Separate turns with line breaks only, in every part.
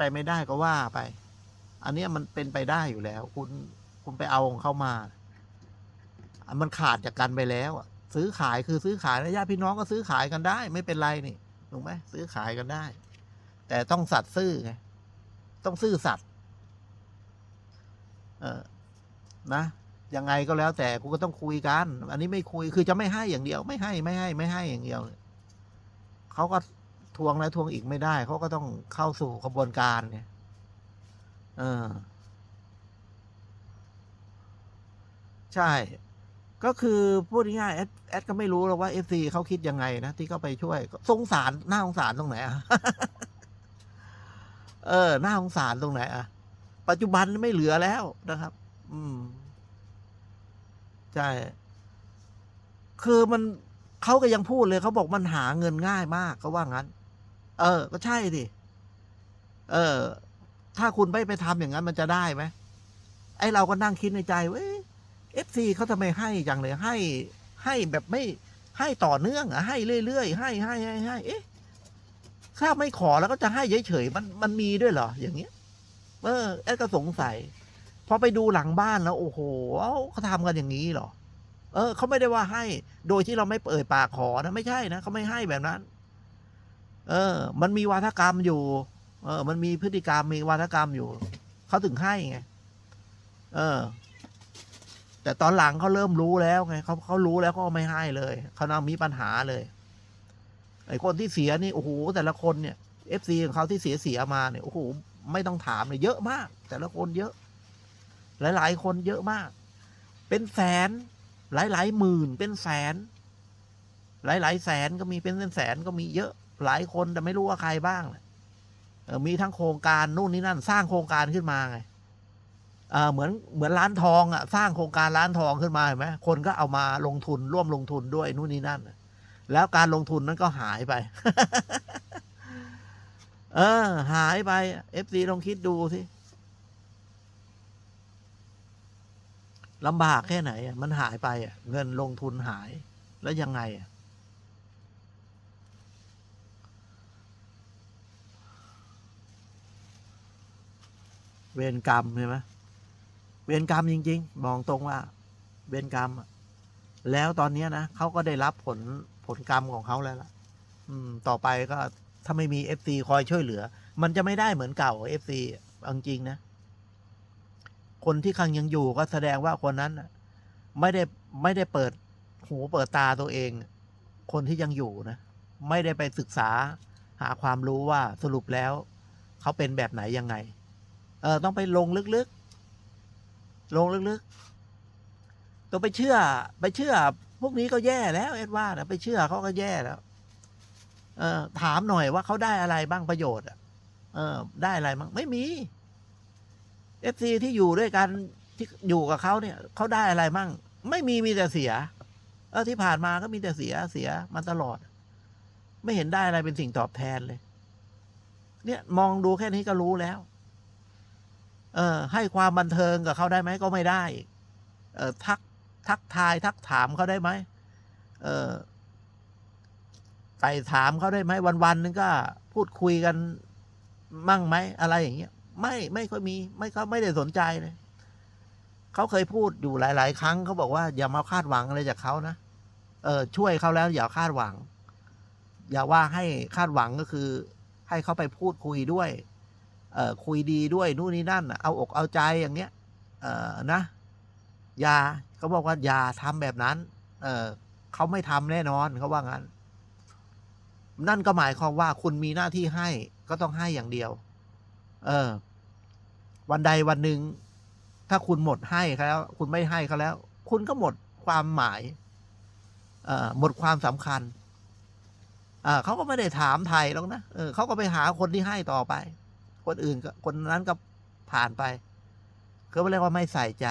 ไปไม่ได้ก็ว่าไป อันนี้มันเป็นไปได้อยู่แล้ว คุณคุณไปเอาของเขามาอะมันขาดจากกันไปแล้วซื้อขายคือซื้อขายญาติพี่น้องก็ซื้อขายกันได้ ไม่เป็นไรนี่ถูกไหมซื้อขายกันได้ แต่ต้องสัตย์ซื่อไงต้องซื่อสัตย์เออนะยังไงก็แล้วแต่กูก็ต้องคุยกัน อันนี้ไม่คุยคือจะไม่ให้อย่างเดียว ไม่ให้ไม่ให้ ไม่ให้อย่างเดียวเขาก็ ทวงแล้วทวงอีกไม่ได้ เขาก็ต้องเข้าสู่กระบวนการไงเออ ใช่ ก็คือพูดง่ายๆแอดแอดก็ไม่รู้หรอกว่าเอฟซีเขาคิดยังไงนะ ที่เขาไปช่วย สงสารหน้าสงสารตรงไหนอะเออหน้าสงสารตรงไหนอะปัจจุบันไม่เหลือแล้วนะครับ อืม ใช่ คือมันเขาก็ยังพูดเลยเขาบอกมันหาเงินง่ายมากเขาว่างั้น เออ ก็ใช่ดิเออ ถ้าคุณไม่ไปทำอย่างนั้นมันจะได้ไหมไอเราก็นั่งคิดในใจเว้ยเอฟซีเขาทำไมให้จังเลยให้ ให้แบบไม่ให้ต่อเนื่องอะให้เรื่อยๆให้ให้ให้ให้เอ๊ะถ้าไม่ขอแล้วก็จะให้เฉยๆมันมันมีด้วยเหรออย่างเงี้ย เออแอดก็สงสัยพอไปดูหลังบ้านแล้วโอ้โหเอ้าเขาทำกันอย่างนี้เหรอเออเขาไม่ได้ว่าให้ โดยที่เราไม่เปิดปากขอนะไม่ใช่นะเขาไม่ให้แบบนั้น เออ มันมีวาทกรรมอยู่ เออ มันมีพฤติกรรมมีวาทกรรมอยู่ เขาถึงให้ไง เออ แต่ตอนหลังเขาเริ่มรู้แล้วไงเขาเขารู้แล้วเขาก็ไม่ให้เลยเขานามีปัญหาเลย ไอ้คนที่เสียนี่โอ้โหแต่ละคนเนี่ยเอฟซีของเขาที่เสียเสียมาเนี่ยโอ้โหไม่ต้องถามเลยเยอะมาก แต่ละคนเยอะ หลาย ๆ คนเยอะมาก เป็นแสน หลายๆหมื่นเป็นแสน หลายๆแสนก็มีเป็นแสนก็มีเยอะ หลายคนแต่ไม่รู้ว่าใครบ้างมีทั้งโครงการนู่นนี่นั่น สร้างโครงการขึ้นมาไงเหมือนเหมือนร้านทองอะสร้างโครงการร้านทองขึ้นมาเห็นไหมคนก็เอามาลงทุนร่วมลงทุนด้วยนู่นนี่นั่น แล้วการลงทุนนั้นก็หายไป เออ หายไปเอฟซีลองคิดดูสิลำบากแค่ไหนมันหายไปเงินลงทุนหายแล้วยังไงอะ เวรกรรมใช่ไหมเวรกรรมจริง ๆ บอกตรงว่า เวรกรรมแล้วตอนนี้นะเขาก็ได้รับผลผลกรรมของเขาแล้วล่ะ อืม ต่อไปก็ถ้าไม่มีเอฟซีคอยช่วยเหลือ มันจะไม่ได้เหมือนเก่าเอฟซีจริงๆนะ คนที่คังยังอยู่ก็แสดงว่าคนนั้นไม่ได้ไม่ได้เปิดหูเปิดตาตัวเอง คนที่ยังอยู่นะ ไม่ได้ไปศึกษาหาความรู้ว่าสรุปแล้ว เขาเป็นแบบไหนยังไง เออต้องไปลงลึกๆ ลงลึกๆต้องไปเชื่อ ไปเชื่อ พวกนี้ก็แย่แล้วเอ็ดว่านะไปเชื่อเขาก็แย่แล้ว เออถามหน่อยว่าเขาได้อะไรบ้างประโยชน์อะเออ ได้อะไรบ้างไม่มีเอฟซีที่อยู่ด้วยกันที่อยู่กับเขาเนี่ยเขาได้อะไรมั่ง ไม่มีมีแต่เสีย เออที่ผ่านมาก็มีแต่เสียเสียมาตลอด ไม่เห็นได้อะไรเป็นสิ่งตอบแทนเลย เนี่ยมองดูแค่นี้ก็รู้แล้ว เออให้ความบันเทิงกับเขาได้ไหมก็ไม่ได้ เออทักทักทายทักถามเขาได้ไหมเออไต่ถามเขาได้ไหมวันวันๆนึงก็พูดคุยกันมั่งไหมอะไรอย่างเงี้ยไม่ไม่ค่อยมีไม่เขาไม่ได้สนใจเลยเขาเคยพูดอยู่หลาย ๆ ครั้งเขาบอกว่าอย่ามาคาดหวังอะไรจากเขานะเออช่วยเขาแล้วอย่าคาดหวัง อย่าว่าให้คาดหวังก็คือ ให้เขาไปพูดคุยด้วย คุยดีด้วยนู่นนี่นั่นเอาอกเอาใจอย่างเงี้ยนะอย่าเขาบอกว่าอย่าทำแบบนั้นเอเขาไม่ทำแน่นอนเขาว่างั้น นั่นก็หมายความว่าคุณมีหน้าที่ให้ก็ต้องให้อย่างเดียว เออ วันใดวันหนึ่งถ้าคุณหมดให้เขาแล้ว คุณไม่ให้เขาแล้ว คุณก็หมดความหมาย เอ่อหมดความสำคัญอ่าเขาก็ไม่ได้ถามไทยหรอกนะเออเขาก็ไปหาคนที่ให้ต่อไป คนอื่นก็คนนั้นก็ผ่านไปเขาเรียกว่าไม่ใส่ใจ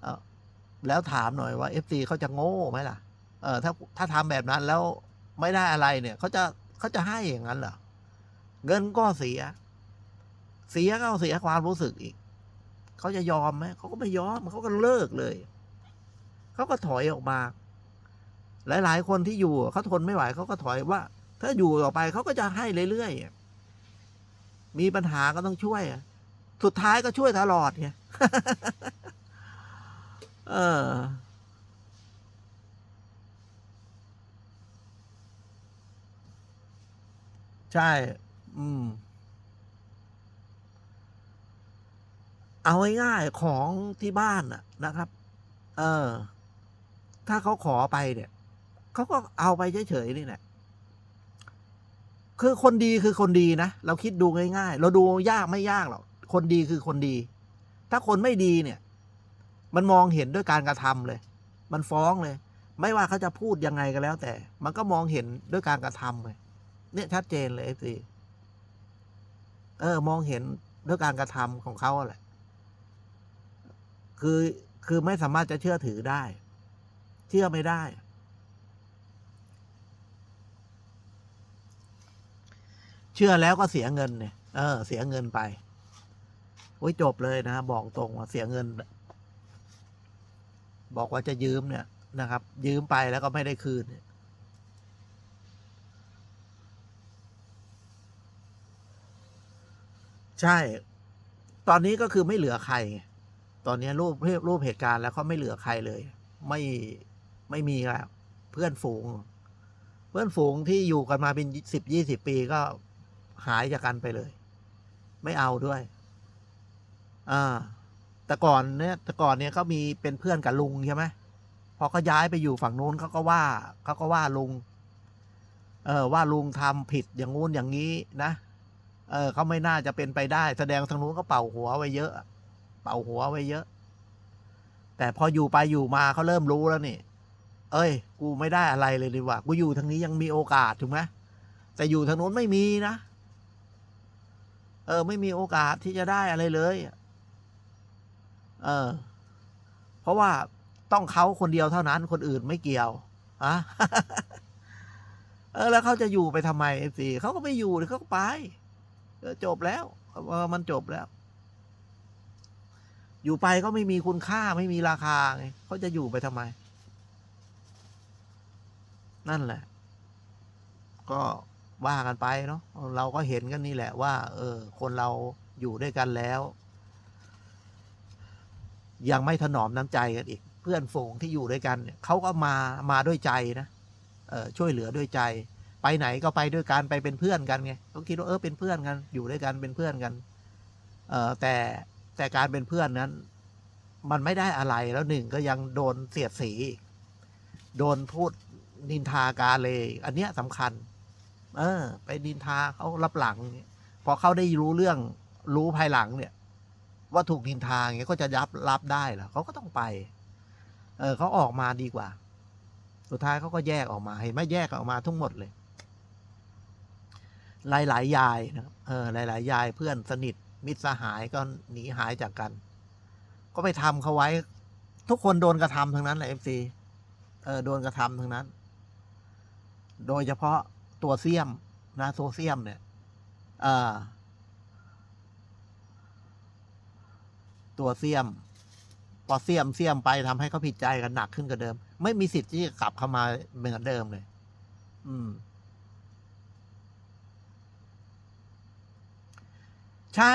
เออแล้วถามหน่อยว่าเอฟซีเขาจะโง่ไหมล่ะ เออถ้าถ้าทำแบบนั้นแล้วไม่ได้อะไรเนี่ยเขาจะเขาจะให้อย่างนั้นเหรอเงินก็เสีย เสียก็เสียความรู้สึกอีกเขาจะยอมไหมเขาก็ไม่ยอมเขาก็เลิกเลยเขาก็ถอยออกมา หลาย ๆ คนที่อยู่เขาทนไม่ไหวเขาก็ถอยว่า ถ้าอยู่ต่อไปเขาก็จะให้เรื่อย มีปัญหาก็ต้องช่วยสุดท้ายก็ช่วยตลอดไงเออ ใช่ อืม เอาง่ายๆของที่บ้านน่ะนะครับ เออ ถ้าเขาขอไปเนี่ย เขาก็เอาไปเฉยๆนี่แหละ คือคนดีคือคนดีนะ เราคิดดูง่าย ๆ เราดูยากไม่ยากหรอกคนดีคือคนดี ถ้าคนไม่ดีเนี่ย มันมองเห็นด้วยการกระทำเลย มันฟ้องเลย ไม่ว่าเขาจะพูดยังไงก็แล้ว แต่ มันก็มองเห็นด้วยการกระทำเลย เนี่ยชัดเจนเลยเอฟซีเออ มองเห็นด้วยการกระทำของเขาแหละ คือคือไม่สามารถจะเชื่อถือได้ เชื่อไม่ได้ เชื่อแล้วก็เสียเงินเนี่ยเออ เสียเงินไปโอ้ยจบเลยนะบอกตรงว่าเสียเงิน บอกว่าจะยืมเนี่ยนะครับ ยืมไปแล้วก็ไม่ได้คืนเนี่ยใช่ ตอนนี้ก็คือไม่เหลือใครไงตอนนี้รูปรูปเหตุการณ์แล้วเขาไม่เหลือใครเลย ไม่ไม่มีแล้วเพื่อนฝูง เพื่อนฝูงที่อยู่กันมาเป็นสิบยี่สิบปีก็ หายจากกันไปเลย ไม่เอาด้วยอ่าแต่ก่อนเนี่ยแต่ก่อนเนี่ยเขามีเป็นเพื่อนกับลุงใช่ไหมพอเขาย้ายไปอยู่ฝั่งนู้นเขาก็ว่าเขาก็ว่าลุง เออว่าลุงทำผิดอย่างงู้นอย่างนี้นะเออเขาไม่น่าจะเป็นไปได้ แสดงทางนู้นก็เป่าหัวไว้เยอะ เป่าหัวไว้เยอะ แต่พออยู่ไปอยู่มาเขาเริ่มรู้แล้วนี่ เอ้ย กูไม่ได้อะไรเลยดีกว่า กูอยู่ทางนี้ยังมีโอกาสถูกไหมแต่อยู่ทางนู้นไม่มีนะ เออ ไม่มีโอกาสที่จะได้อะไรเลย เออ เพราะว่าต้องเขาคนเดียวเท่านั้น คนอื่นไม่เกี่ยวอะเออ แล้วเขาจะอยู่ไปทำไมเอฟซีเขาก็ไม่อยู่เลยเขาก็ไปจบแล้วเออมันจบแล้ว อยู่ไปก็ไม่มีคุณค่าไม่มีราคาไงเขาจะอยู่ไปทำไม นั่นแหละ ก็ ว่ากันไปเนาะเราก็เห็นกันนี่แหละว่า เออ คนเราอยู่ด้วยกันแล้ว ยังไม่ถนอมน้ำใจกันอีก เพื่อนฝูงที่อยู่ด้วยกันเนี่ยเขาก็มามาด้วยใจนะเออช่วยเหลือด้วยใจ ไปไหนก็ไปด้วยกันไปเป็นเพื่อนกันไงเขาคิดว่าเออเป็นเพื่อนกัน อยู่ด้วยกันเป็นเพื่อนกัน เออแต่แต่การเป็นเพื่อนนั้น มันไม่ได้อะไรแล้วหนึ่งก็ยังโดนเสียดสี โดนพูดนินทาการเลย อันเนี้ยสำคัญ เออ ไปนินทาเขารับหลังเนี่ยพอเขาได้รู้เรื่องรู้ภายหลังเนี่ย ว่าถูกนินทาอย่างเงี้ยก็จะยับรับได้เหรอเขาก็ต้องไป เออเขาออกมาดีกว่า สุดท้ายเขาก็แยกออกมาเห็นไหมแยกออกมาทั้งหมดเลย หลายหลายยายนะครับเออหลายหลายยายเพื่อนสนิท มิตรสหายก็หนีหายจากกัน ก็ไปทำเขาไว้ ทุกคนโดนกระทำทั้งนั้นแหละเอฟซีเออโดนกระทำทั้งนั้น โดยเฉพาะ ตัวเสียมนะโซเซียมเนี่ยตัวเสียม พอเสียมเสียมไปทำให้เขาผิดใจกันหนักขึ้นกว่าเดิม ไม่มีสิทธิ์ที่จะกลับเข้ามาเหมือนเดิมเลย อืม ใช่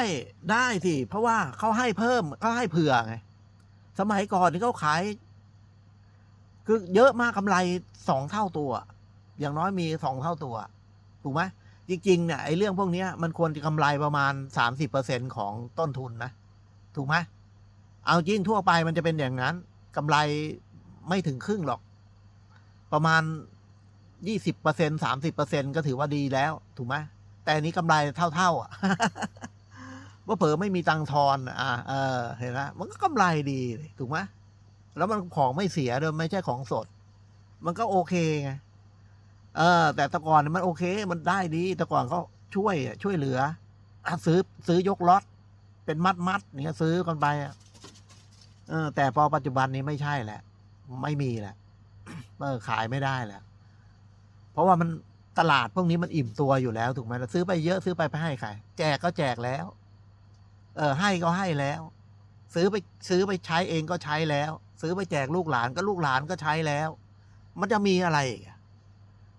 ได้สิเพราะว่าเขาให้เพิ่มเขาให้เผื่อไง สมัยก่อนที่เขาขาย คือเยอะมากกำไรสองเท่าตัว อย่างน้อยมีสองเท่าตัว ถูกไหมจริงๆเนี่ยไอ้เรื่องพวกนี้มันควรจะกำไรประมาณสามสิบเปอร์เซ็นของต้นทุนนะ ถูกไหมเอาจริงทั่วไปมันจะเป็นอย่างนั้นกำไรไม่ถึงครึ่งหรอก ประมาณยี่สิบเปอร์เซ็นสามสิบเปอร์เซ็นก็ถือว่าดีแล้ว ถูกไหมแต่อันนี้กำไรเท่าๆอะว่าเผลอไม่มีตังค์ทอนอะเออเห็นไหมมันก็กำไรดีถูกไหมแล้วมันของไม่เสียด้วยไม่ใช่ของสด มันก็โอเคไง เออ แต่แต่ก่อนมันโอเค มันได้ดีแต่ก่อนเขาช่วยช่วยเหลืออซื้อซื้อยกล็อตเป็นมัดมัดเนี่ยซื้อกันไปเออ แต่พอปัจจุบันนี้ไม่ใช่แหละ ไม่มีแหละเออขายไม่ได้แหละเพราะว่ามันตลาดพวกนี้มันอิ่มตัวอยู่แล้วถูกไหมเราซื้อไปเยอะซื้อไปไปให้ใครแจกก็แจกแล้ว เออ ให้ก็ให้แล้ว ซื้อไปซื้อไปใช้เองก็ใช้แล้ว ซื้อไปแจกลูกหลานก็ลูกหลานก็ใช้แล้ว มันจะมีอะไรอีก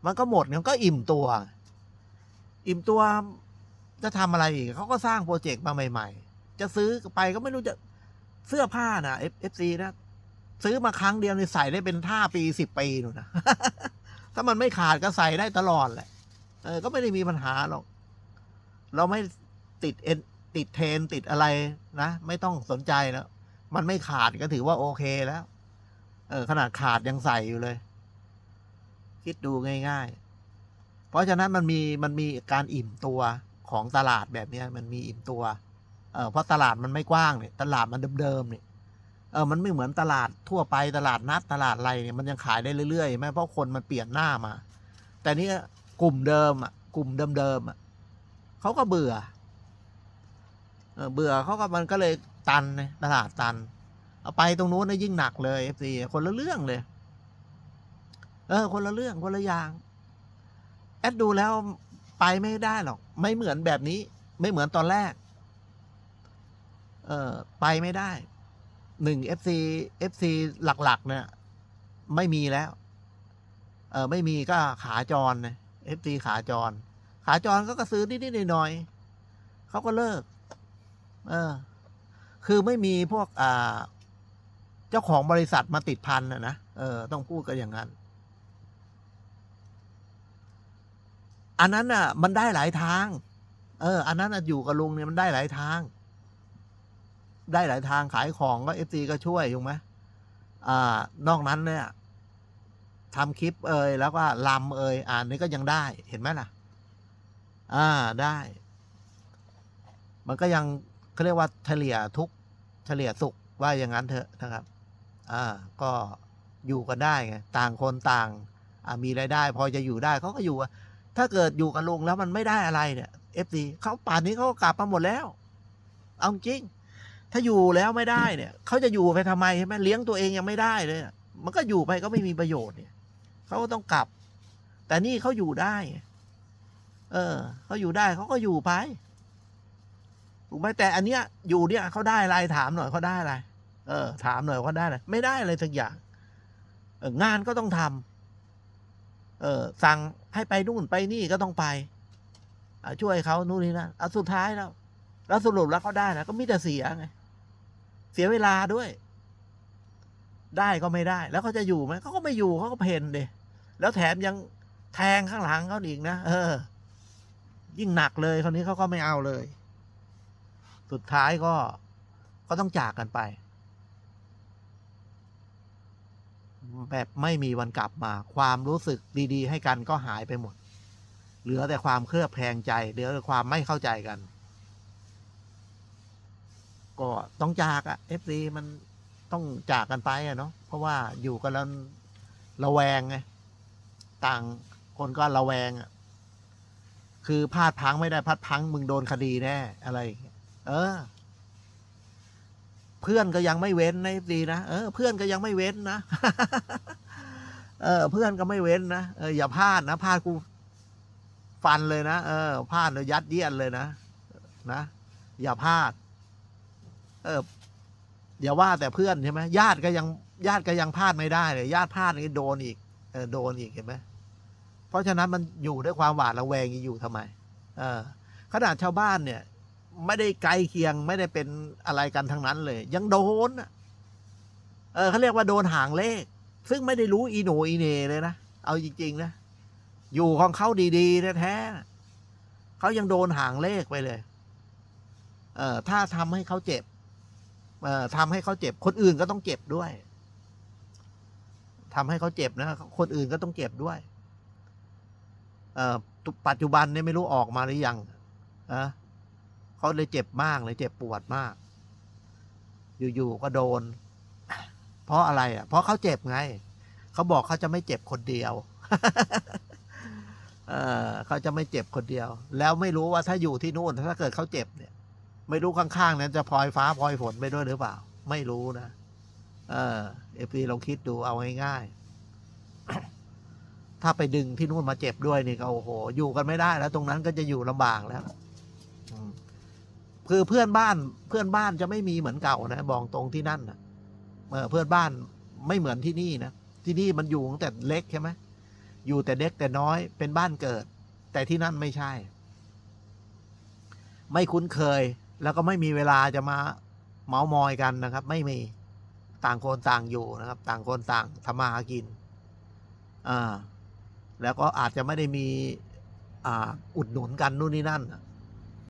มันก็หมดมันก็อิ่มตัว อิ่มตัวจะทำอะไรอีกเขาก็สร้างโปรเจกต์มาใหม่ ๆ จะซื้อไปก็ไม่รู้จะเสื้อผ้านะเอฟซีนะซื้อมาครั้งเดียวนี่ใส่ได้เป็นท่าปีสิบปีนู่นนะถ้ามันไม่ขาดก็ใส่ได้ตลอดแหละเออก็ไม่ได้มีปัญหาหรอก เราไม่ติดเอ็นติดเทรนติดอะไรนะ ไม่ต้องสนใจแล้ว มันไม่ขาดก็ถือว่าโอเคแล้ว เออ ขนาดขาดยังใส่อยู่เลย คิดดูง่ายๆ เพราะฉะนั้นมันมีมันมีการอิ่มตัวของตลาดแบบนี้มันมีอิ่มตัว เออเพราะตลาดมันไม่กว้างเนี่ย ตลาดมันเดิมๆเนี่ยเออมันไม่เหมือนตลาดทั่วไปตลาดนัดตลาดอะไรเนี่ยมันยังขายได้เรื่อยๆใช่ไหมเพราะคนมันเปลี่ยนหน้ามา แต่นี่กลุ่มเดิมอะ กลุ่มเดิมๆอะเขาก็เบื่อเออเบื่อเขาก็มันก็เลยตันเลยตลาดตัน เอาไปตรงนู้นนะยิ่งหนักเลยเอฟซีคนละเรื่องเลย เออ คนละเรื่องคนละอย่าง แอดดูแล้วไปไม่ได้หรอก ไม่เหมือนแบบนี้ ไม่เหมือนตอนแรก เออไปไม่ได้หนึ่ง FC FC หลัก ๆ เนี่ย ไม่มีแล้ว เออไม่มีก็ขาจรนะ FC ขาจร ขาจรก็ก็ซื้อนิดๆหน่อยๆเขาก็เลิก เออ คือไม่มีพวกอ่า เจ้าของบริษัทมาติดพันนะนะเออ ต้องพูดกันอย่างนั้น อันนั้นอะ มันได้หลายทาง เออ อันนั้นอะอยู่กับลุงเนี่ยมันได้หลายทาง ได้หลายทางขายของก็เอฟซีก็ช่วยถูกไหมอ่า นอกนั้นเนี่ยทำคลิปเอ่ยแล้วก็ลำเอ่ยอ่านนี่ก็ยังได้เห็นไหมล่ะ อ่าได้ มันก็ยังเขาเรียกว่าเฉลี่ยทุกเฉลี่ยสุขว่าอย่างนั้นเถอะนะครับ อ่า ก็อยู่กันได้ไงต่างคนต่างอ่ามีรายได้ พอจะอยู่ได้เขาก็อยู่อะ ถ้าเกิดอยู่กับลุงแล้วมันไม่ได้อะไรเนี่ยเอฟซีเขาป่านนี้เขาก็กลับมาหมดแล้ว เอาจริง ถ้าอยู่แล้วไม่ได้เนี่ยเขาจะอยู่ไปทำไมใช่ไหมเลี้ยงตัวเองยังไม่ได้เลยมันก็อยู่ไปก็ไม่มีประโยชน์เนี่ยเขาก็ต้องกลับ แต่นี่เขาอยู่ได้ เออเขาอยู่ได้เขาก็อยู่ไปถูกไหมแต่อันเนี้ยอยู่เนี่ยเขาได้อะไรถามหน่อยเขาได้อะไรเออ ถามหน่อยเขาได้อะไรไม่ได้อะไรสักอย่างเอองานก็ต้องทำ เออสั่งให้ไปนู่นไปนี่ก็ต้องไปช่วยเขานู่นนี่นะเอาสุดท้ายแล้ว แล้วสรุปแล้วเขาได้นะก็มีแต่เสียไง เสียเวลาด้วย ได้ก็ไม่ได้ แล้วเขาจะอยู่ไหมเขาก็ไม่อยู่เขาก็เพนเดแล้วแถมยังแทงข้างหลังเขาอีกนะเออ ยิ่งหนักเลยคราวนี้เขาก็ไม่เอาเลย สุดท้ายก็ก็ต้องจากกันไป แบบไม่มีวันกลับมา ความรู้สึกดี ๆ ให้กันก็หายไปหมด เหลือแต่ความเคลือบแคลงใจเหลือแต่ความไม่เข้าใจกัน ก็ต้องจากอะเอฟซีมันต้องจากกันไปอะเนาะเพราะว่าอยู่กันแล้วระแวงไงต่างคนก็ระแวงอะคือพลาดพังไม่ได้พลาดพังมึงโดนคดีแน่อะไร เออ เพื่อนก็ยังไม่เว้นนะดีนะเออเพื่อนก็ยังไม่เว้นนะเออ เพื่อนก็ไม่เว้นนะเอออย่าพลาดนะพลาดกูฟันเลยนะเออพลาดเลยยัดเยียดเลยนะนะอย่าพลาด เอออย่าว่าแต่เพื่อนใช่ไหมญาติก็ยังญาติก็ยังพลาดไม่ได้เลยญาติพลาดนี่โดนอีกเออโดนอีกเห็นไหมเพราะฉะนั้นมันอยู่ด้วยความหวาดระแวงอยู่ทำไม เออขนาดชาวบ้านเนี่ย ไม่ได้ไกลเคียงไม่ได้เป็นอะไรกันทั้งนั้นเลย ยังโดนเออเขาเรียกว่าโดนหางเลข ซึ่งไม่ได้รู้อีโหนอีเนเลยนะ เอาจริง ๆ นะ อยู่ของเขาดีๆแท้ๆเขายังโดนหางเลขไปเลย เออถ้าทำให้เขาเจ็บ เออทำให้เขาเจ็บ คนอื่นก็ต้องเจ็บด้วยทำให้เขาเจ็บนะ คนอื่นก็ต้องเจ็บด้วย เออปัจจุบันเนี่ยไม่รู้ออกมาหรือยังนะ เขาเลยเจ็บมากเลยเจ็บปวดมาก อยู่ๆก็โดน เพราะอะไรอะ เพราะเขาเจ็บไง เขาบอกเขาจะไม่เจ็บคนเดียวเออเขาจะไม่เจ็บคนเดียว แล้วไม่รู้ว่าถ้าอยู่ที่นู่นถ้าเกิดเขาเจ็บเนี่ย ไม่รู้ข้างๆนั้นจะพลอยฟ้าพลอยฝนไปด้วยหรือเปล่า ไม่รู้นะเออเอฟซีลองคิดดูเอาง่ายๆถ้าไปดึงที่นู่นมาเจ็บด้วยนี่ก็โอ้โห อยู่กันไม่ได้แล้ว ตรงนั้นก็จะอยู่ลำบากแล้ว คือเพื่อนบ้านเพื่อนบ้านจะไม่มีเหมือนเก่านะบอกตรงที่นั่นนะเพื่อนบ้านไม่เหมือนที่นี่นะที่นี่มันอยู่ตั้งแต่เล็กใช่ไหมอยู่แต่เด็กแต่น้อยเป็นบ้านเกิด แต่ที่นั่นไม่ใช่ ไม่คุ้นเคย แล้วก็ไม่มีเวลาจะมาเมามอยกันนะครับ ไม่มีต่างคนต่างอยู่นะครับ ต่างคนต่างทำมาหากินอ่าแล้วก็อาจจะไม่ได้มี อ่า อุดหนุนกันนู่นนี่นั่น